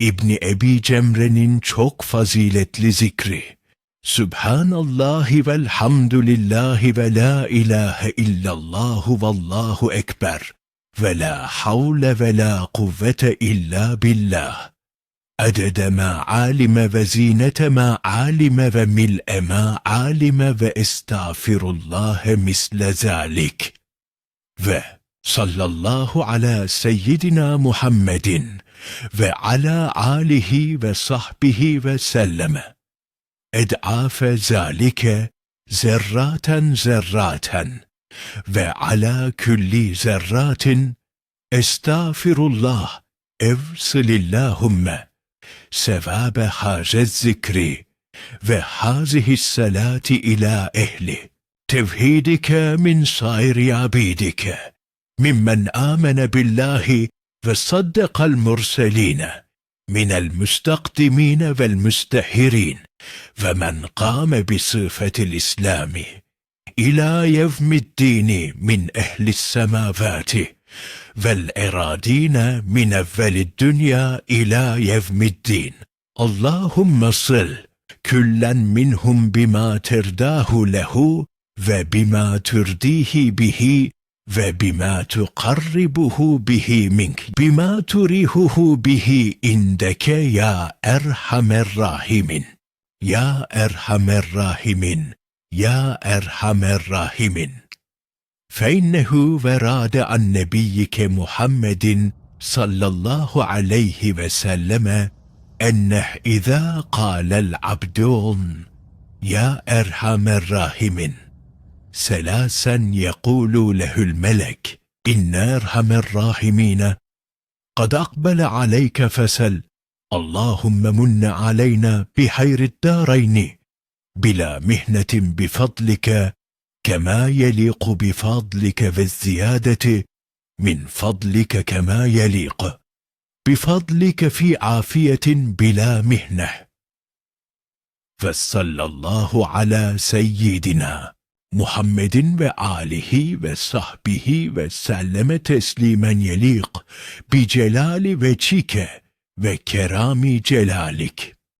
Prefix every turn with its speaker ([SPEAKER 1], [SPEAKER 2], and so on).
[SPEAKER 1] İbni Ebi Cemre'nin çok faziletli zikri. Sübhanallahi velhamdülillahi ve la ilahe illallahu vallahu ekber ve la havle ve la kuvvete illa billah. Edede ma alime ve zinete ma alime ve mil'e ma alime ve estağfirullahe misle zalik. Ve sallallahu ala seyyidina Muhammedin وعلى آله وصحبه وسلم. اضعاف ذلك ذراتا ذراتا وعلى كل ذرات استغفر الله افصل اللهم. ثواب هذا الذكر وهذه الصلاة إلى أهل توحيدك من سائر عبيدك. ممن آمن بالله وصدق المرسلين من المستقدمين والمستهرين ومن قام بصفة الإسلام إلى يوم الدين من أهل السماوات والإرادين من أول الدنيا إلى يوم الدين. اللهم صل كلا منهم بما ترداه له وبما ترديه به وبما تقربه به منك بما تريهه به عندك يا أرحم الراحمين يا أرحم الراحمين يا أرحم الراحمين فإنه وراد عن نبيك محمد صلى الله عليه وسلم أنه إذا قال العبدون يا أرحم الراحمين ثلاثا يقول له الملك إن أرحم الراحمين قد أقبل عليك فسل اللهم من علينا بخير الدارين بلا مهنة بفضلك كما يليق بفضلك والزيادة من فضلك كما يليق بفضلك في عافية بلا مهنة. فصلى الله على سيدنا Muhammedin ve alihi ve sahbihi ve selleme teslimen yelik bi celali ve çike ve kerami celalik.